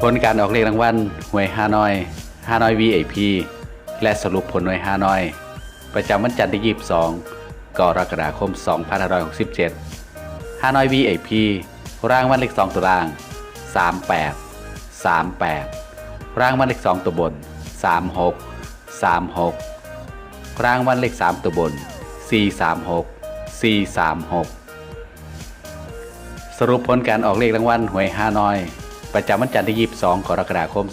ผลการออกเลขรางวัลหวยฮานอยฮานอย VIP และสรุปผลหวยฮานอย ประจำวันจันทร์ที่ 22 กรกฎาคม 2567ฮานอย VIP ร่างวันเลข2ตัวล่าง 38 38ร่างวันเลข2ตัวบน 36 36ร่างวันเลข3ตัวบน 436 436 สรุปผลการออกเลขรางวัลหวยฮานอย ประจำวันจันทร์ที่ 22 กรกฎาคม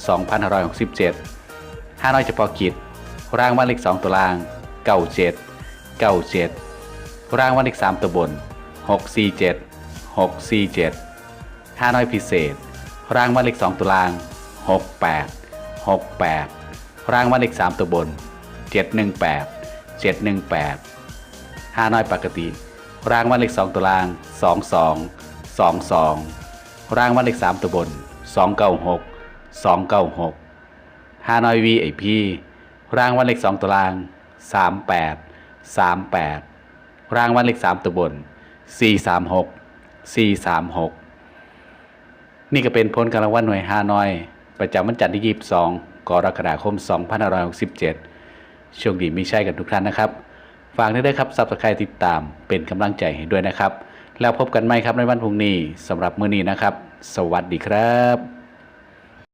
2567ฮานอยเฉพาะกิจร่างวันเลข2ตัวล่าง97 97ร่างวันเลข3ตัวบน 647 647ฮานอยพิเศษร่างวันเลข2ตัวล่าง 68 68ร่างวันเลข3ตัวบน 718 718ห้าน้อยปกติร่างวันเลข2ตัวล่าง 22 22ร่างวันเลข3ตัวบน 296 296ห้าน้อย VIP ร่างวันเลข2ตัวล่าง 38 38ร่างวันเลข3ตัวบน 436 436 นี่ก็เป็นผลการรางวัลหน่วยฮานอย ประจำวันจันทร์ที่ 22 กรกฎาคม 2567 โชคดีมีใช่กันทุกท่านนะครับ ฝากด้วยครับซับสไครต์ติดตามเป็นกำลังใจให้ด้วยนะครับ แล้วพบกันใหม่ครับในวันพรุ่งนี้สำหรับมื้อนี้นะครับ สวัสดีครับ